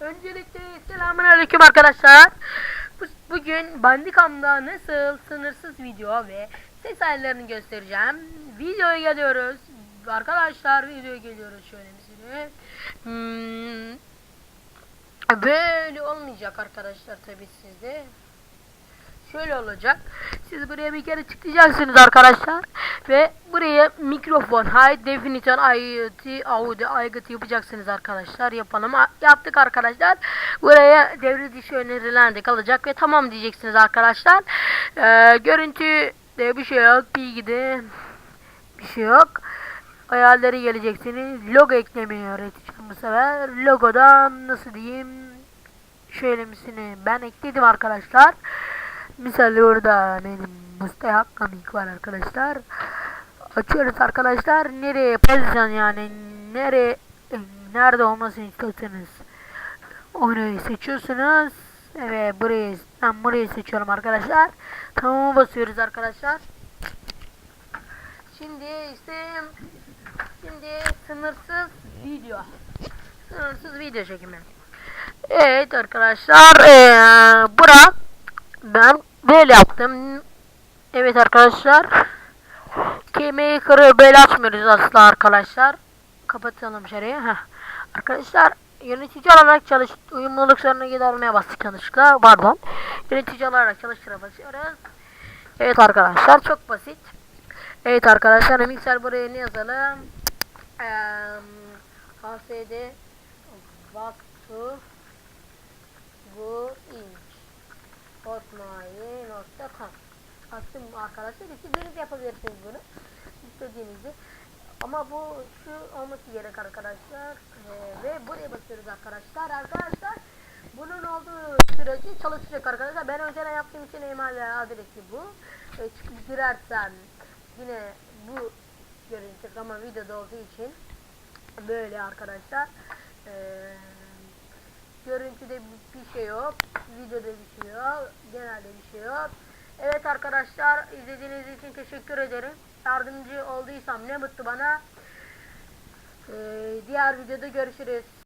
Öncelikle selamünaleyküm arkadaşlar. Bu- Bugün Bandicam'da nasıl sınırsız video ve ses ayarlarını göstereceğim. Videoya geliyoruz. Arkadaşlar videoya geliyoruz şöyle mesela. Hmm, böyle olmayacak arkadaşlar tabii sizde. Şöyle olacak. Siz buraya bir kere tıklayacaksınız arkadaşlar. Ve buraya mikrofon, high definition, IoT, audio, aygıt yapacaksınız arkadaşlar. Yapalım. Yaptık arkadaşlar. Buraya devre dışı önerilen de kalacak ve tamam diyeceksiniz arkadaşlar. Ee, görüntü de bir şey yok. Bilgide bir şey yok. Ayarları geleceksiniz. Logo eklemeyi öğreteceğim bu sefer. Logoda nasıl diyeyim şöyle misini ben ekledim arkadaşlar. Misal burada benim müstehak komik var arkadaşlar. Açıyoruz arkadaşlar. Nereye pozisyon yani nereye nerede olmasını istiyorsanız onu seçiyorsunuz. Evet burayı ben burayı seçiyorum arkadaşlar. Tamam basıyoruz arkadaşlar. Şimdi işte şimdi sınırsız video. Sınırsız video çekimi. Evet arkadaşlar eee bura ben böyle yaptım. Evet arkadaşlar. Kemiği kırığı böyle açmıyoruz asla arkadaşlar. Kapatalım şurayı. Heh. Arkadaşlar yönetici olarak çalış uyumluluk sorunu gidermeye bastık yanlışlıkla. Pardon. Yönetici olarak çalıştıra basıyoruz. Evet arkadaşlar çok basit. Evet arkadaşlar mikser buraya ne yazalım? Eee HSD Vaktu Bu arkadaşlar. İstediğiniz yapabilirsiniz bunu. İstediğinizi. Ama bu şu olması gerek arkadaşlar. Ee, ve buraya basıyoruz arkadaşlar. Arkadaşlar bunun olduğu sürece çalışacak arkadaşlar. Ben önceden yaptığım için email adresi bu. Ee, çıkıp girersem yine bu görünecek ama videoda olduğu için böyle arkadaşlar. Ee, görüntüde bir şey yok. Videoda bir şey yok. Genelde bir şey yok. Evet arkadaşlar izlediğiniz için teşekkür ederim. Yardımcı olduysam ne mutlu bana. Ee, diğer videoda görüşürüz.